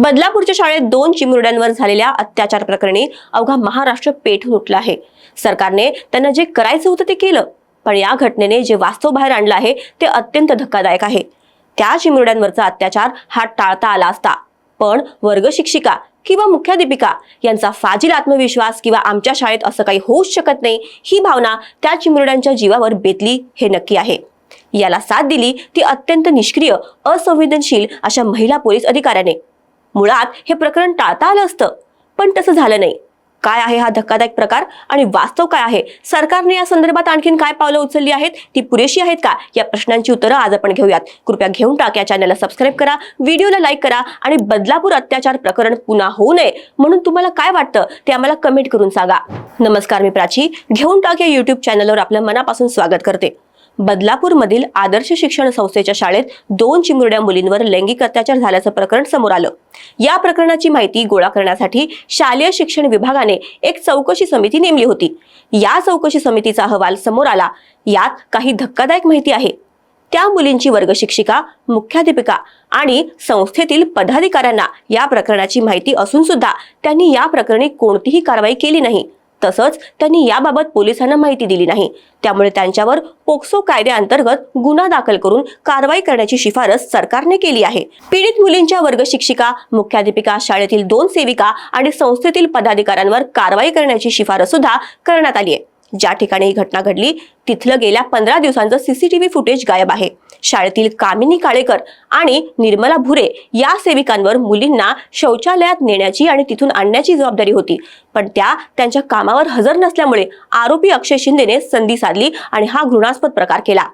बदलापूरच्या शाळेत दोन चिमुरड्यांवर झालेल्या अत्याचार प्रकरणी अवघा महाराष्ट्र पेठून उठला आहे. सरकारने त्यांना जे करायचं होतं ते केलं पण या घटनेने जे वास्तव बाहेर आणलं आहे ते अत्यंत धक्कादायक आहे. त्या चिमुरड्यांवरचा अत्याचार हा टाळता आला असता पण वर्ग शिक्षिका किंवा मुख्याध्यापिका यांचा फाजील आत्मविश्वास किंवा आमच्या शाळेत असं काही होऊच शकत नाही ही भावना त्या चिमुरड्यांच्या जीवावर बेतली हे नक्की आहे. याला साथ दिली ती अत्यंत निष्क्रिय असंवेदनशील अशा महिला पोलीस अधिकाऱ्याने. मुळात हे प्रकरण टाळता आलं असतं. पण तसं झालं नाही. काय आहे हा धक्कादायक प्रकार आणि वास्तव काय आहे? सरकारने या संदर्भात आणखीन काय पावलं उचलली आहेत? ती पुरेशी आहेत का? या प्रश्नांची उत्तरं आज आपण घेऊयात. कृपया घेऊन टाक या चॅनलला सबस्क्राईब करा व्हिडिओला लाईक करा आणि बदलापूर अत्याचार प्रकरण पुन्हा होऊ नये. म्हणून तुम्हाला काय वाटतं? ते आम्हाला कमेंट करून सांगा. नमस्कार मी प्राची. घेऊन टाक या युट्यूब चॅनलवर आपलं मनापासून स्वागत करते. बदलापूरमधील आदर्श शिक्षण संस्थेच्या शाळेत दोन चिमुरड्या मुलींवर लैंगिक अत्याचार झाल्याचं प्रकरण समोर आलं. या प्रकरणाची माहिती गोळा करण्यासाठी शालेय शिक्षण विभागाने एक चौकशी समिती नेमली होती. या चौकशी समितीचा अहवाल समोर आला. यात काही धक्कादायक माहिती आहे. त्या मुलींची वर्गशिक्षिका मुख्याध्यापिका आणि संस्थेतील पदाधिकाऱ्यांना या प्रकरणाची माहिती असून सुद्धा त्यांनी या प्रकरणी कोणतीही कारवाई केली नाही. तसंच त्यांनी याबाबत पोलिसांना माहिती दिली नाही. त्यामुळे त्यांच्यावर पोक्सो कायद्याअंतर्गत गुन्हा दाखल करून कारवाई करण्याची शिफारस सरकारने केली आहे. पीडित मुलींच्या वर्ग शिक्षिका मुख्याध्यापिका शाळेतील दोन सेविका आणि संस्थेतील पदाधिकाऱ्यांवर कारवाई करण्याची शिफारस सुद्धा करण्यात आली आहे. ज्या ठिकाणी ही घटना घडली तिथलं गेल्या पंधरा दिवसांचं सीसीटीव्ही फुटेज गायब आहे. शाळेतील कामिनी काळेकर आणि निर्मला भुरे या सेविकांवर मुलींना शौचालयात नेण्याची आणि तिथून आणण्याची जबाबदारी होती. पण त्या त्यांच्या कामावर हजर नसल्यामुळे आरोपी अक्षय शिंदेने संधी साधली आणि हा घृणास्पद प्रकार केला.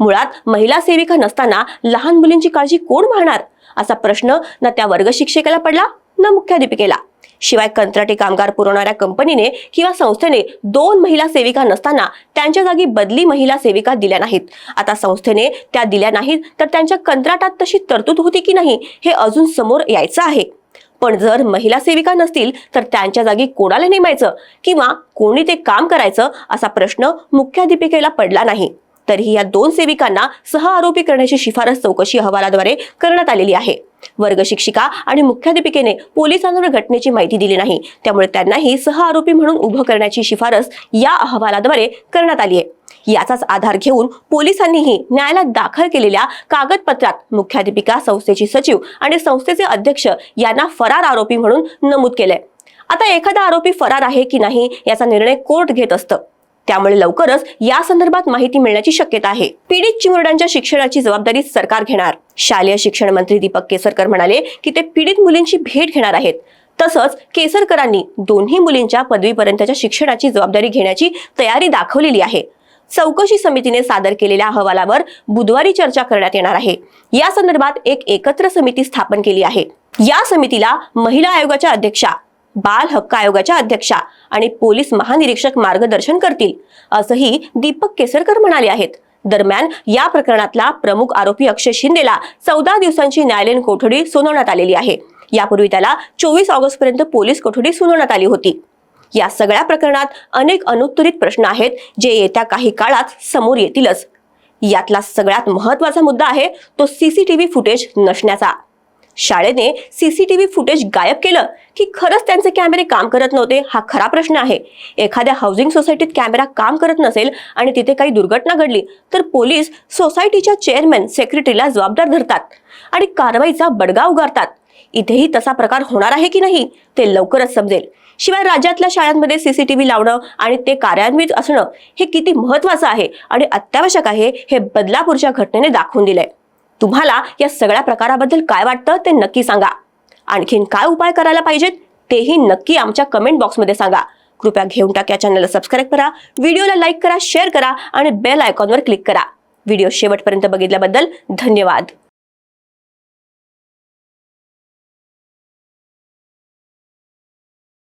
मुळात महिला सेविका नसताना लहान मुलींची काळजी कोण म्हणणार असा प्रश्न न त्या वर्ग शिक्षिकेला पडला न मुख्याध्यापिकेला. शिवाय कंत्राटी कामगार पुरवणाऱ्या कंपनीने किंवा संस्थेने दोन महिला सेविका नसताना त्यांच्या जागी बदली महिला सेविका दिल्या नाहीत. आता संस्थेने त्या दिल्या नाहीत तर त्यांच्या कंत्राटात तशी तरतूद होती की नाही हे अजून समोर यायचं आहे. पण जर महिला सेविका नसतील तर त्यांच्या जागी कोणाला नेमायचं? किंवा कोणी ते काम करायचं? असा प्रश्न मुख्याधिपिकेला पडला नाही. तरीही या दोन सेविकांना सह आरोपी करण्याची शिफारस चौकशी अहवालाद्वारे करण्यात आलेली आहे. वर्ग शिक्षिका आणि मुख्याध्यापिकेने पोलिसांवर घटनेची माहिती दिली नाही. त्यामुळे त्यांनाही सह आरोपी म्हणून उभं करण्याची शिफारस या अहवालाद्वारे करण्यात आली आहे. याचाच आधार घेऊन पोलिसांनीही न्यायालयात दाखल केलेल्या कागदपत्रात मुख्याध्यापिका संस्थेची सचिव आणि संस्थेचे अध्यक्ष यांना फरार आरोपी म्हणून नमूद केलंय. आता एखादा आरोपी फरार आहे की नाही याचा निर्णय कोर्ट घेत असतं. त्यामुळे लवकरच या संदर्भात माहिती मिळण्याची शक्यता आहे. पीडित चिमुरड्यांच्या शिक्षणाची जबाबदारी सरकार घेणार. शालेय शिक्षण मंत्री दीपक केसरकर म्हणाले की ते पीडित मुलींची भेट घेणार आहेत. तसंच केसरकरांनी दोन्ही मुलींच्या पदवीपर्यंतच्या शिक्षणाची जबाबदारी घेण्याची तयारी दाखवलेली आहे. चौकशी समितीने सादर केलेल्या अहवालावर बुधवारी चर्चा करण्यात येणार आहे. या संदर्भात एक एकत्र समिती स्थापन केली आहे. या समितीला महिला आयोगाच्या अध्यक्षा बाल हक्क आयोगाच्या अध्यक्षा आणि पोलीस महानिरीक्षक मार्गदर्शन करतील असंही दीपक केसरकर म्हणाले आहेत. दरम्यान या प्रकरणातला प्रमुख आरोपी अक्षय शिंदेला चौदा दिवसांची न्यायालयीन कोठडी सुनावण्यात आलेली आहे. यापूर्वी त्याला चोवीस ऑगस्ट पर्यंत पोलीस कोठडी सुनावण्यात आली होती. या सगळ्या प्रकरणात अनेक अनुत्तरित प्रश्न आहेत जे येत्या काही काळात समोर येतीलच. यातला सगळ्यात महत्त्वाचा मुद्दा आहे तो सीसीटीव्ही फुटेज नसण्याचा. शाळेने सीसीटीव्ही फुटेज गायब केलं की खरंच त्यांचे कॅमेरे काम करत नव्हते हा खरा प्रश्न आहे. एखाद्या हाऊसिंग सोसायटीत कॅमेरा काम करत नसेल आणि तिथे काही दुर्घटना घडली तर पोलीस सोसायटीच्या चेअरमॅन सेक्रेटरीला जबाबदार धरतात आणि कारवाईचा बडगा उगारतात. इथेही तसा प्रकार होणार आहे की नाही ते लवकरच समजेल. शिवाय राज्यातल्या शाळांमध्ये सीसीटीव्ही लावणं आणि ते कार्यान्वित असणं हे किती महत्वाचं आहे आणि अत्यावश्यक आहे हे बदलापूरच्या घटनेने दाखवून दिलंय. तुम्हाला या सगळ्या प्रकाराबद्दल काय वाटतं ते नक्की सांगा. आणखीन काय उपाय करायला पाहिजेत तेही नक्की आमच्या कमेंट बॉक्समध्ये सांगा. कृपया घेऊन टाक या चॅनलला सबस्क्राईब करा व्हिडिओला लाईक करा शेअर करा आणि बेल आयकॉनवर क्लिक करा. व्हिडिओ शेवटपर्यंत बघितल्याबद्दल धन्यवाद.